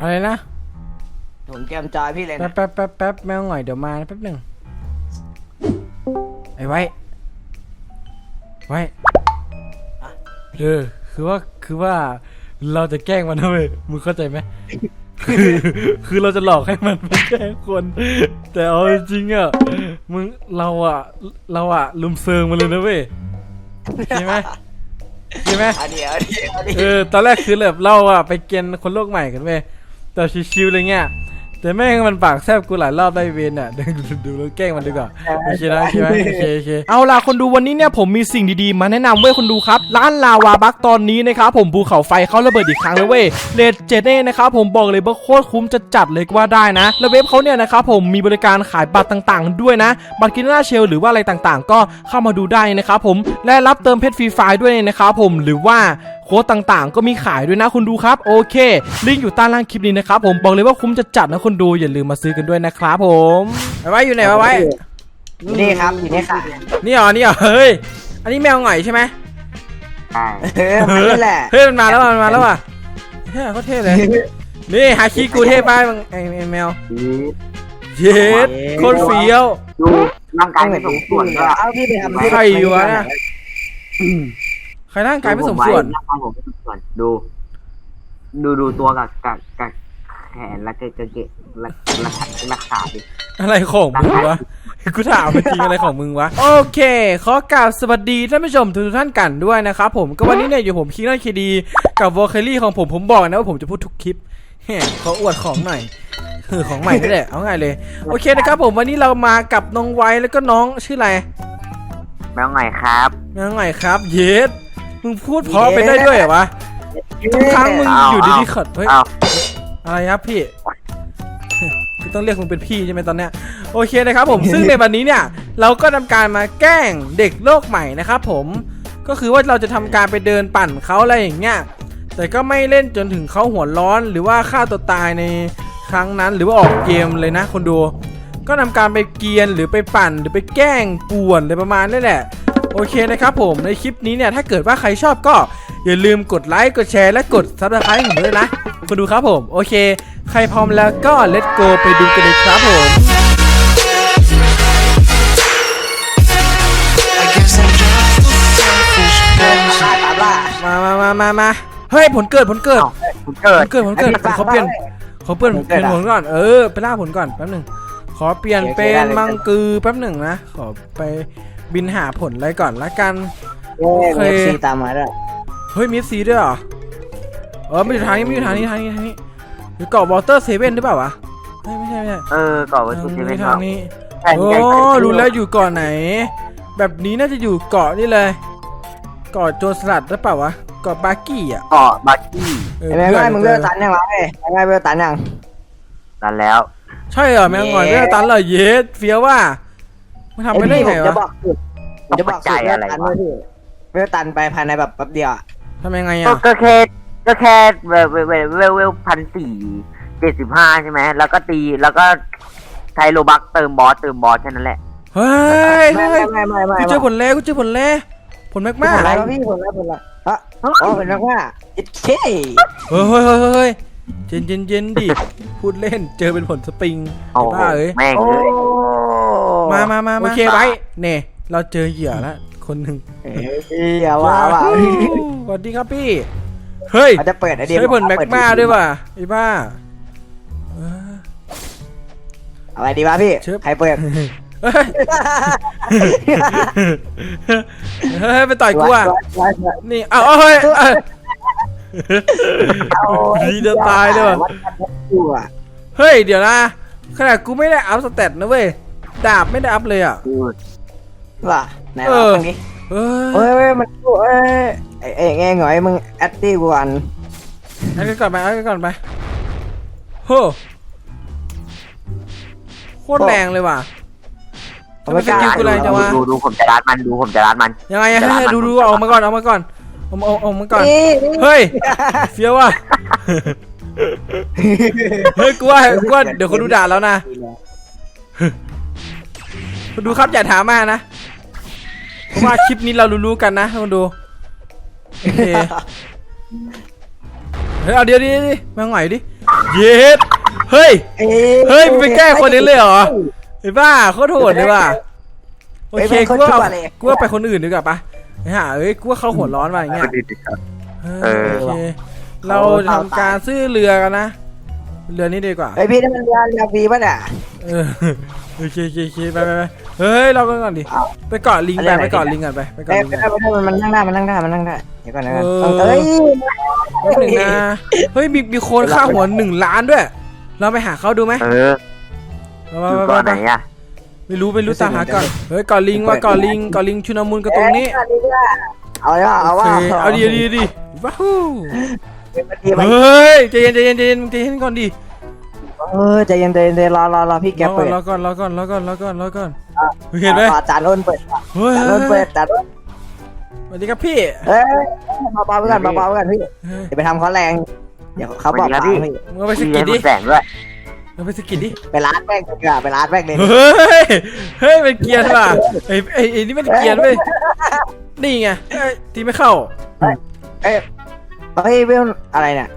อะไรนะผมเตรียมจอยพี่เลยแป๊บนะแป๊บแป๊บแป๊บแมวหน่อยเดี๋ยวมานะแป๊บหนึ่งไอ้ไว้ ไว้เออคือว่าคือว่าเราจะแกล้งมันนะเว้ยมึงเข้าใจไหมคือคือเราจะหลอกให้มันไปแกล้งคน แต่เอาจริงๆอะมึงเราอะ เราอะลุมเซิงมันเลยนะเว้ยใช่ไหมใช่ไหมเอาดีเอาดีเอาดีเออตอนแรกคือแบบเราอะไปเกณฑ์คนโลกใหม่กันเว้ย แต่ชิวๆอะไรเงี้ยแต่แม่งมันปากแซบกูหลายรอบได้เวนอะเดี๋ยวดูดูแล้วแกล้งมันดีกว่าโอเคนะโอเคไหมโอเคโอเคเอาล่ะคนดูวันนี้เนี่ยผมมีสิ่งดีๆ มาแนะนำเว้ยคนดูครับ ร้านลาวาบักตอนนี้นะครับผมภูเขาไฟเขาระเบิดอีกครั้งแล้วเว้ยเลดเจเน่นะครับผมบอกเลยว่าโคตรคุ้มจะจัดเลยก็ว่าได้นะ แล้วเว็บเขาเนี่ยนะครับผมมีบริการขายบัตรต่างๆ ด้วยนะ บัตรกินหน้าเชลหรือว่าอะไรต่างๆ ก็เข้ามาดูได้นะครับผมและรับเติมเพชรฟรีไฟล์ด้วยนะครับผมหรือว่า โค้ดต่างๆ ก็มีขายด้วยนะคุณดูครับ โอเค ลิงก์อยู่ใต้ล่างคลิปนี้นะครับผมบอกเลยว่าคุ้มจะจัดนะคนดูอย่าลืมมาซื้อกันด้วยนะครับผมไอ้ไว้อยู่ไหนวะไว้อยู่นี่ครับอยู่นี่ค่ะนี่เหรอนี่เหรอเฮ้ยอันนี้แมวหง่อยใช่ไหมเออมันนี่แหละเฮ้ยมันมาแล้วว่ะมันมาแล้วว่ะเฮ้ยเขาเท่เลยนี่ฮาคิกูเท่ป้ายมึงไอ้ไอ้แมวเย็ดโคตรเฟี้ยวดูร่างกายไม่สมส่วนก็เอาพี่ไปทำที่ใครวะเนี่ย ใครร่างกายไม่สมส่วนร่างกายผมไม่สมส่วนดู ดูดูตัวกับกับกับแขนและเกะเกะเกะและและและขาดิอะไรของมึงวะกูถามจริงอะไรของมึงวะ โอเค ขอกล่าวสวัสดีท่านผู้ชมทุกท่านกันด้วยนะครับผมก็วันนี้เนี่ยอยู่ผมคิงนอนเคดี กับวอลเคลลี่ของผมผมบอกนะว่าผมจะพูดทุกคลิปแหมขออวดของหน่อยคือของใหม่นี่แหละเอาง่ายเลย โอเคนะครับผมวันนี้เรามากับน้องไว้แล้วก็น้องชื่ออะไรแมวไงครับน้องไงครับ เยส มึงพูดเพราะไปได้ด้วยเหรอวะทุกครั้งมึงเอาอยู่ดีเอาๆขดเฮ้ย อ้าว อะไรครับพี่ คือต้องเรียกมึงเป็นพี่ใช่ไหมตอนเนี้ยโอเคนะครับผม ซึ่งในวันนี้เนี่ย เราก็ทำการมาแกล้งเด็กโลกใหม่นะครับผมก็คือว่าเราจะทำการไปเดินปั่นเขาอะไรอย่างเงี้ยแต่ก็ไม่เล่นจนถึงเขาหัวร้อนหรือว่าฆ่าตัวตายในครั้งนั้นหรือว่าออกเกมเลยนะคนดู ก็นำการไปเกรียนหรือไปปั่นหรือไปแกล้งป่วนอะไรประมาณนี้แหละ โอเคนะครับผมในคลิปนี้เนี่ยถ้าเกิดว่าใครชอบก็ อย่าลืมกดไลค์กดแชร์และกดซับสไครต์ให้ผมด้วยนะคนดูครับผม โอเค ใครพร้อมแล้วก็ let's go ไปดูกันเลยครับผม I guess I'm just a selfish ล่า person. ตามล่ามามามามามาเฮ้ยผลเกิดผลเกิดอ้าวคุณเกิผดลเกิดผลเกิดไอ้พี่ขอเปลี่ยนฟังได้ขอเปลี่ยนผลเปเกิลี่ยดนอะผลก่อนเออไปล่าผลก่อนแป๊บหนึ่งขอเปลี่ยนโอเคเป็ได้นเลย มังกือแป๊บหนึ่งนะขอไป บินหาผลอะไรก่อนละกันเย้โอเค เอฟซีตามมาด้วยเฮ้ยมีซีด้วยเหรอ เออไม่อยู่ทางนี้ไม่อยู่ทางนี้ทางนี้ทางนี้อยู่เกาะวอเตอร์เซเว่นหรือเปล่าวะเฮ้ยไม่ใช่ไม่ใช่เออก่อนไว้ทาทุกงทีนี้เป็นทางนี้ใช่โอ้ใช่ใช่รู้แล้วอยู่เกาะไหน แบบนี้น่าจะอยู่เกาะนี่เลย เกาะโจรสลัดหรือเปล่าวะ เกาะบาร์กี้อะเกาะบักกี้เออไอ้แม่งพื่ไงนมึงเลือกตันยังวะเอ้ยแม่งไงเลือกตันยัง นั่นแล้ว ใช่เหรอแมงงอยเย้เลือกตันเหรอเยสเฟี้ยวว่า มันทำไปได้ไงผมจะบวะอกสูตรผมจะบอกสูตรเลือกตันด้วยพี่เลือกตันไปภายในแบบแป๊บเดียวอะทำยังไงก็อะก็แค่ก็แค่เวลเวลเวลเวลเวลพันสี่เจ็ดสิบห้าใช่ไหมแล้วก็ตีแล้วก็ไทโลบักเติมบอสเติมบอสแค่นั้นแหละเฮ้ยไม่เฮ้ยไม่ไม่ไม่กูเจอผลแร่กูเจอผลแร่ผลแมกมามาอะไรวะพี่ผลอะไรผลอะไรฮะอ๋อผลนักว่าอิทเคเฮ้ยเฮ้ยเฮ้ย เฮ้ยเย็นเย็นเย็นดิ พูดเล่น เจอเป็นผลสปริงโอ้ไอ้โหบ้าเอ้ย แม่งโอ้เลย มามามาโอเคไว้เน่ เราเจอเหยื่อแล้วคนหนึ่งเฮ้ยอย่าว่าว่าสวัสดีครับพี่ เฮ้ยเขาจะเปิดไอเดียใช้ผลแมกมาด้วยว่ะไอ้บ้าเอออะไรดีวะพี่เชิบใครเปิดเฮ้ยเฮ้ยไปต่อยกูอะ นี่ เอาเอาเฮ้ยเอ้ย ดีจะตายเลยว่ะวัดกันอยู่อะเฮ้ยเดี๋ยวนะขนาดกูไม่ได้อัพสเตตนะเว้ยดาบไม่ได้อัพเลยอะว่ะไหนเอวะอตรงนี้เฮ้เฮ้ยยเฮ้ยมันเอ้ยไอ้ไอ้แง่หน่อยมึงแอดดี้กูอันเอากันก่อนไปเอากันก่อนไปโหโคตรแรงเลยว่ะทำไมสกิลกูแรงจังวะดูดูผมจะรัดมันดูผมจะรัดมันยังไงอะให้ดูดูเอามาก่อนเอามาก่อน เอามาเอาเอามาก่อนนี่เฮ้ย เฟี้ยวว่ะ เฮ้ยกูว่ากูว่าเดี๋ยวคนดูด่าแล้วนะ คนดูครับอย่าถามมากนะเพราะว่าคลิปนี้เรารู้ๆกันนะคนดูโอเคเฮ้ยเอาเดี๋ยวดิดิมาหน่อยดิ เย็ด เฮ้ยเอ้เฮ้ยมึงไปแกล้งคนนี้เลยเหรอไอ้บ้าโคตรโหดเลยว่ะ โอเฮ้ยเคแม่งโคกูตรว่าชั่วเลยกูว่าไปคนอื่นดีกว่าปะไอ้ ห่าเอ้ยกูว่าเขาหัวร้อนว่ะอย่างเงี้ยเออโอเคเราทำการซื้อเรือกันนะเรือนี้ดีกว่าเฮ้ยพี่นี่มันเรือเรือวีป่ะเนี่ยเออโอเคโอเคโอเคไปไปไปเฮ้ยเรากันก่อนดิเอาไปเกาะลิงไปเอาเรือไหนไปเกาะดีลิงก่อนไปไปเกาะเอ้ยลิงไม่ก่ได้อนไม่ได้มันนั่งได้มันนั่งได้มันนั่งได้เดี๋ยวก่อนนะเออเอ้ยแป๊บหนึ่งนะเฮ้ยมีมีคนค่าหัวหนึ่งล้านด้วย เราไปหาเขาดูไหมเออไปอไปยู่ไปก่อนไหไปนอะ ไม่รู้ไม่รู้ตามหาก่อนเฮ้ยเกาะลิงว่าเกาะลิงเกาะลิงชุนามุนก็ตรงนี้เอาเลยว่าเอาโอว่าเคเอาดีเอาดีเอาดีว้าวเป็นนาทีไปเฮ้ยใจเย็นใจเย็นใจเย็นใจเย็นก่อนดิเออใจเย็นใจเย็นใจเย็นรอรอรอพี่แกรอก่เปิอนดรอก่อนรอก่อนรอก่อนรอก่อนรอก่อนเห็นไหมรอจานอ้นเปิดเฮ้ยจานอ้นเปิดจานอ้นสวัสดีครับพี่เอ้ยเบาๆไว้ก่อนเบาๆไว้ก่อนพี่เฮ้ยเดี๋ยวไปทำเขาแรงเดี๋ยวเขาบอกตามพี่มึงเอาไปสมีกิให้ดมัดินแสงด้วย เอาไปสกิดดิ ไปร้านแม่งดีกว่าไปร้านแม่งเลยเฮ้ย เฮ้ยมันเกรียร์ว่ะไอ้ไอ้ไอ้นี่มันเกรียร์เว้ยนี่ไงเอ้ยตีไม่เข้าเอ้ยเฮ้ยเวลอะไรเนี่ย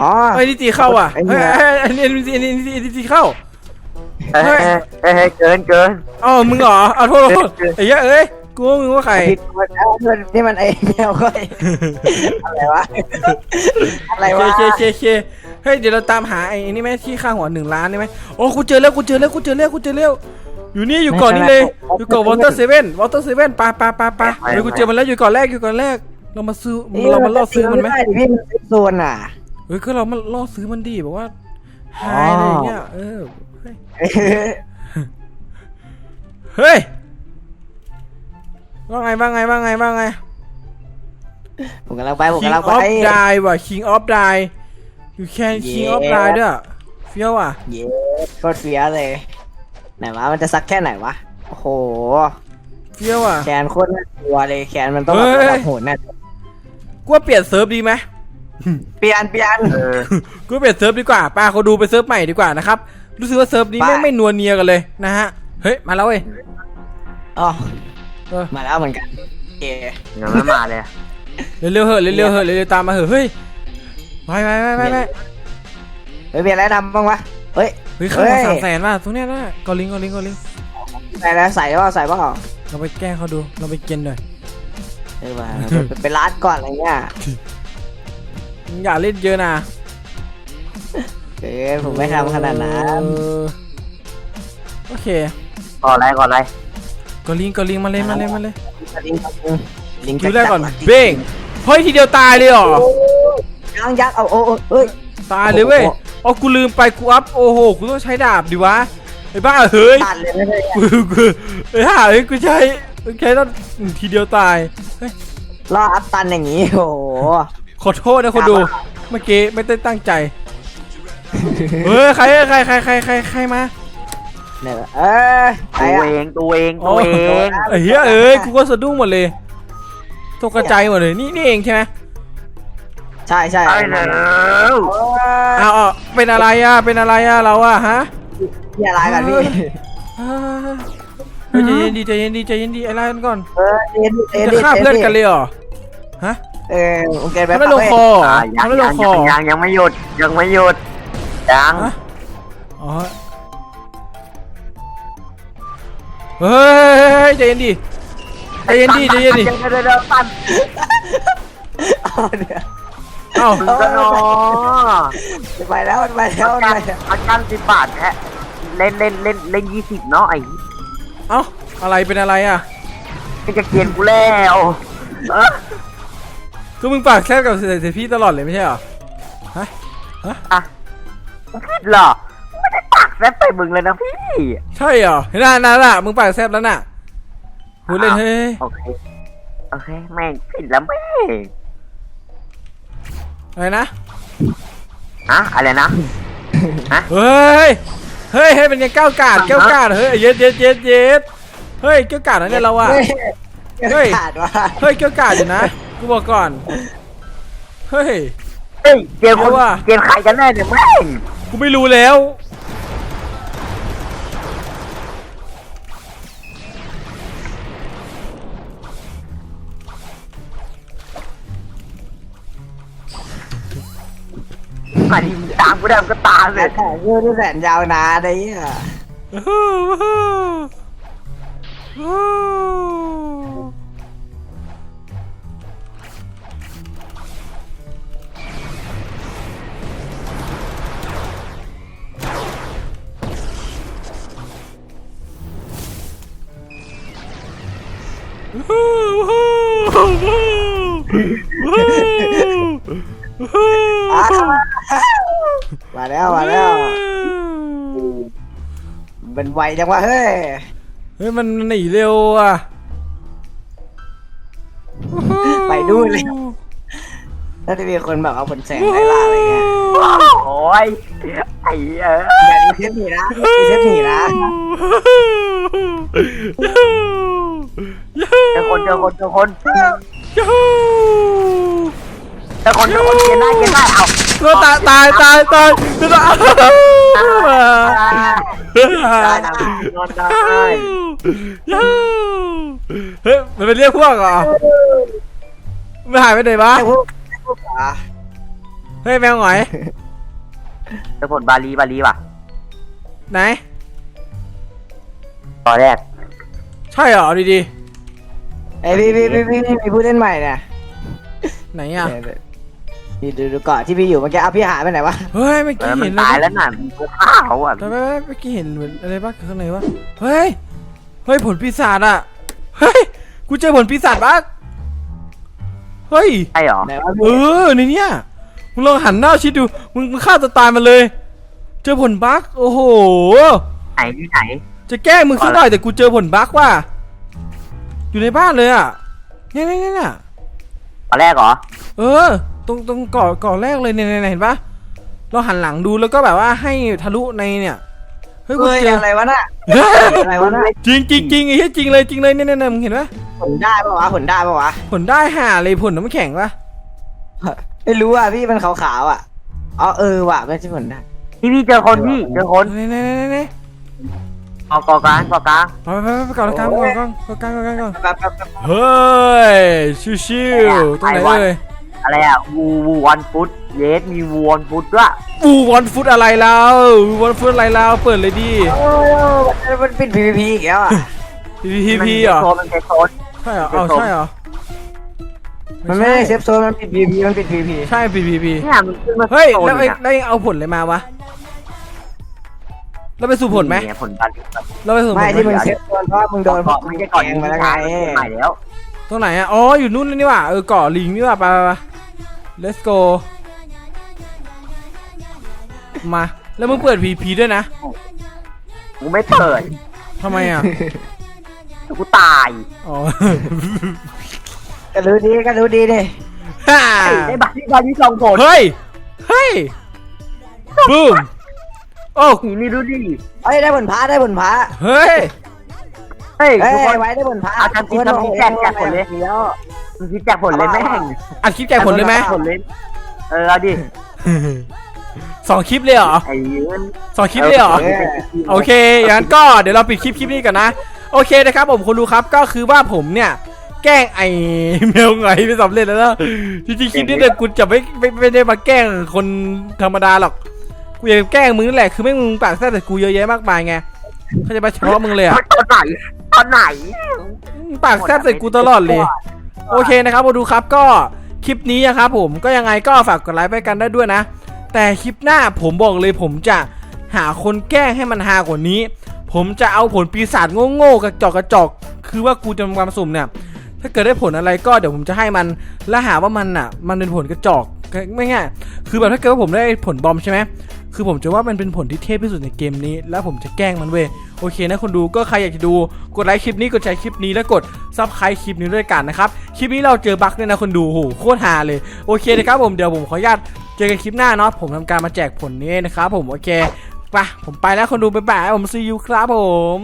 อ๋อ ไอ้ยนี่ตีเข้าอะไอ้เฮ้เหี้ยยเฮ้ยอันนี้อันนี้อันนี้อันนี้อันนี้ตีเข้าเอ้ยเอ้ยเอ้ยเกินเกินอ๋อมึงเหรอเอาโทษโทษไอ้เหี้ยเอ้ยกูว่ามึงว่าใคร ผิดคนเอ้านี่มันไอ้แมวก้อยอะไรวะอะไรโอวะ เคโอเคโอเคเฮ้ยเดี๋ยวเราตามหาไอ้นี่ไหมที่ค่าหัวหนึ่งล้านได้ไหมโอ้กูเจอแล้วกูเจอแล้วกูเจอแล้วกูเจอแล้วอยู่นี่อยู่เก่อนนี่เลยอยู่เก่อนวอเตอร์เซเว่นวอเตอร์เซเว่นปาปาปาปาเฮ้ยกูเจอมันแล้วอยู่เก่อนแรกอยู่เก่อนแรก เรามาซื้อเรามาล่อซื้อมันไหมด้ดิพี่มันเป็นโซนอะเฮ้ยก็เรามาล่อซื้อมันดีบอกว่าหายอะไรอย่างเงี้ยเออเฮ้ยเฮ้ยว่าไงว่าไงว่าไงว่าไงผมกำลังไปผม King กำลังไป of Die ว่ะ King of Die you can King of Yeah Die ด้วยเฟี้ยวอะ เย้โคตรเฟี้ยเลย ไหนวะมันจะซักแค่ไหนวะ โอ้โห เฟี้ยวอะ แขนโคตรน่ากลัวเลยแขนมันต้องแบบเฮ้ย ระดับโหดแน่กูว่าเปลี่ยนเซิร์ฟดีไหมเปลี่ยนเปลี่ยนเออกูว่าเปลี่ยนเซิร์ฟดีกว่าป้าเขาดูไปเซิร์ฟใหม่ดีกว่านะครับ รู้สึกว่าเซิร์ฟนี้ไปไม่งไม่นัวเนียกันเลยนะฮะ เฮ้ย มาแล้วเว้ย อ๋อเออ มาแล้วเหมือนกันเอยังไม่มาเลย เร็วๆเหอะเร็วๆเหอะเร็วๆตามมาเหอะเฮ้ย ไปไปไปไปไปเฮ้ยเปลี่ยนอะไรทำบ้างวะเฮ้ยเฮ้ยข้าวหัวสามแสนว่ะตรงเนี้ยนะกอลิงกอลิงกอลิงใส่แล้วใส่ว่าใส่ว่าเราไปแกล้งเขาดูเราไปเกณฑ์หน่อยเออมาไปร้านก่อนอะไรเงี้ยมึงอย่าเล่นเยอะนะเออผมไม่ทำขนาดนั้นเออโอเคก่อนอะไรก่อนอะไรกอลิงกอลิงมาเลยมาเลยมาเลยลิงก์ลิงก์คิวแรกก่อนเบ้งเฮ้ยทีเดียวตายเลยเหรอ ยังยักษ์เอาโอ้โอ้เอ้ย ตายเลยเว้ยอ๋อกูลืมไปกูอัพโอ้โหกูต้องใช้ดาบดิวะไอ้บ้าเฮ้ยตัดเลยไม่ได้กูกูไอ้ห่าเฮ้ยกูใช้กูใช้ต้องทีเดียวตายเฮ้ยล่ออัพตันอย่างงี้โอ้โหขอโทษนะคนดูเมื่อกี้ไม่ได้ตั้งใจเฮ้ยใครใครใครใครใครใครมาเนี่ยเออใครตัวอะ เองตัวเองโอ้ตัวเองไอ้เหี้ยเอ้ยกูก็สะดุ้งหมดเลยตกกระจายหมดเลยนี่นี่เองใช่ไหม ใช่ใช่ใช่แล้วเออ้าวอ้าวเป็นอะไรอะ เป็นอะไรอะเราอะฮะอย่าลายกันพี่เฮ้ยใจเย็นดีใจเย็นดีใจเย็นดีไอ้ไล่กันก่อนเออเอ็นเอ็นจะฆ่าเพื่อนกันเลยเหรอฮะเออโอเคไปมันไม่ลงคอเหรออะยัมันงไม่ลยังงคอยังยังไม่หยุดยังไม่หยุดยังฮะอ๋อเฮ้ยใจเย็นดีใจเย็นดีใจเย็นดีเดี๋ยวเดี๋ยวเดี๋ยวปั่น เอาเนี่ยเอ้ามึงก็นอไปแล้วไปแล้วไปแล้วอาการสิบบาทแค่เล่นเล่นเล่นเล่นยี่สิบเนาะไอ้เอ้าอะไรเป็นอะไรอะก็จะเกลียนกูแล้วเออก็มึงปากแซบกับเศรษฐีตลอดเลยไม่ใช่เหรออะมึงคิดเหรอไม่ได้ปากแซ่บไปมึงเลยนะพี่ใช่เหรอเห็นหน้านั่นน่ะมึงปากแซบแล้วน่ะพูดเล่นเฮ้ยโอเคโอเคแม่งผิดแล้วแม่ง อะไรนะฮะอะไรนะ เฮ้ย เฮ้ยเฮ้ยเป็นไงก้าวกาดก้าวกาดเฮ้ยเย็ดเย็ดเย็ดเย็ดเฮ้ยก้าวกาดนะเนี่ยเราอะเฮ้ยขาดว่ะเฮ้ยก้าวกาดอยู่นะกูบอกก่อน เฮ้ยเอ้ยเกมคนเดี๋ยวว่ะเกมใครกันแน่เนี่ยแม่งกูไม่รู้แล้ว มาดิตามกูได้มันก็ตามเลแต่ยถ่ายรูปที่แสนยาวนานไอ้เหี้ยอ้ มันไวจังวะเฮ้ย เฮ้ยมันหนีเร็วอะไปดูเลยถ้าจะมีคนแบบเอาผลแสงไล่ล่าอะไรเงี้ยโอ้ยไอ้เอออย่าดีเทปหนีนะดีเทปหนีนะเจอคนเจอคนเจอคนเจอคนเจอคนเกียนได้เกียนได้เอาก็ตายตายตายตายตาย ได้ได้นอนได้เฮ้ยมันไปเรียกพวกเหรอไม่หายไปไหนวะไอ้พวกไอ้พวกอะเฮ้ยแมวหงอยจอผลบาลีบาลีว่ะไหนตอนแรกใช่เหรอดีดีไอ้พี่พี่พี่พี่พี่มีผู้เล่นใหม่เนี่ยไหนอะ นี่ดูดูก่อนที่พี่อยู่เมื่อกี้เอาพี่หายไปไหนวะเฮ้ยเมื่อเอกี้อมัเห็นนตายแล้วน่ะมีตัวข้าวอะทำไมเมื่อกี้เห็นเหมือนอะไรบ้างข้างในวะเฮ้ยเฮ้ยผลปีศาจอะเฮ้ยกูเจอผลปีศาจบ้างเฮ้ย ใช่หรอไหนวะเอพี่อในเนี้ยมึงลองหันหน้าชิดดูมึงมึงฆ่าตัวตายมันเลย เจอผลบั๊กโอ้โห ไหนที่ไหน จะแกล้งมึงสักหน่อยแต่กูเจอผลบั๊กว่ะอยู่ในบ้านเลยอะเนี่ยเนี่ยเนี่ยเนี่ยตอนแรกเหรอ เออ ตรงตรงเกาะเกาะแรกเลยเนี่ยเห็นปะเราหันหลังดูแล้วก็แบบว่าให้ทะลุในเนี่ยเฮ้ยกูเจออะไรวะน่ะอะไรวะน่ะจริงจริงจริงไอ้เหี้จริงเลยจริงเลยเนี่ยเนี่ยมึงเห็นปะผลได้ปะวะผลได้ปะวะผลได้ห่าเลยผลน้ำแข็งปะไม่รู้อะพี่มันขาวๆอะอ๋อเออว่ะไม่ใช่ผลได้พี่พี่เจอคนพี่เจอคนเนี่ยเนี่ยเนี่ยเอากอกลางกอกลางไปไปไปกอกลางกอกลางกอกลางกอกลางเฮ้ยชิวๆตรงไหนเลย อะไรอะวูวูวันฟุตเยสมีวูวันฟุตด้วยอูวอนฟุตอะไรแล้วอูวอนฟุตอะไรแล้วเปิดเลยดิโอ้ยมันเป็น PVP อีกแล้วอะพีพีพีเหรอโซนมันเป็นโซนใช่เหรอเอ้าใช่เหรอมันไม่ได้เซฟโซนมันเป็น PVP มันเป็น PVP ใช่พีพีพีเนี่ยมันขึ้นมาเฮ้ยโซนแล้วไอ้นี่ยแล้วเองเอาผลอะไรมาวะแล้วไปสู่ผลไหมนี่งผลบาลีเราไปสู่ผไม่ลที่ไหมมึงเซฟโซนเพราะว่ามึงโดนพวเกาะกไม่มึงใช่แกเกาะงยิงมาแล้วชาไงยใหม่แล้ว ตรงไหนอะ อ๋อ อยู่นู่นนี่ว่ะเออเกาะลิงนี่ว่ะไปไปไป let's go มา แล้วมึงเปิดพีพีด้วยนะกูไม่เปิดทำไมอะกูตายอ๋อ ก็รู้ดีก็รู้ดีนี่ฮ่าได้บาลีบาลีสองผลเฮ้ย เฮ้ยบูมโอ้ผีนี่ดูดิเอ้ยได้ผลพระได้ผลพระเฮ้ย เฮ้ยเอ้ทุกคน ยไว้ได้ผลพระอาจารย์คิดว่าผมแจกแจกผลเลย เดียว มึงคิดแจกผลเลยแม่งอัดคลิปแจกผลเลยไหมผลเลยเออเอาดิสองคลิปเลยเหรอไอ้เหี้ยสองคลิปเลยเหรอ โอเค อย่างนั้นก็เดี๋ยวเราปิดคลิปคลิปนี้ก่อนนะ โอเคนะครับผมคุณดูครับก็คือว่าผมเนี่ย แกล้งไอ้เมลไงไม่สำเร็จแล้วนะจริงๆคลิปนี้เนี่ยกูจะไม่ไม่ไม่ได้มาแกล้งคนธรรมดาหรอก กูอยากแกล้งมึงนั่นแหละคือไม่งมึงปากแซ่บแต่กูเยอะแยะมากมายไง เขาใจะมาเฉพาะมึงเลยอะตอนไหนต อนไหนมึงปากแซ่บใส่กูตลอดเลย โอเคนะครับมาดูครับก็คลิปนี้นะครับผมก็ยังไงก็ฝากกดไลค์ไปกันได้ด้วยนะ แต่คลิปหน้าผมบอกเลยผมจะหาคนแกล้งให้มันฮากว่านี้ ผมจะเอาผลปีศาจโง่ๆกระจอกกระจอกคือว่ากูจะทำความสุ่มเนี่ย ถ้าเกิดได้ผลอะไรก็เดี๋ยวผมจะให้มันและหาว่ามันอะ มันเป็นผลกระจอกไม่ง่ายคือแบบถ้าเกิดว่าผมได้ผลบอมใช่ไหม คือผมจะว่ามันเป็นผลที่เทพที่สุดในเกมนี้ แล้วผมจะแกล้งมันเว้ยโอเคนะคนดูก็ใครอยากจะดูกดไลค์คลิปนี้กดแชร์คลิปนี้แล้วกดซับสไครต์คลิปนี้ด้วยกันนะครับคลิปนี้เราเจอบั๊กเนี่ยนะคนดูโหโคตรฮาเลยโอเคนะครับผมเดี๋ยวผมขออนุญาตเจอกันคลิปหน้าเนาะผมทำการมาแจกผลนี้นะครับผมโอเคไปผมไปแล้วคนดูไปบ่ายผมซีอูครับผม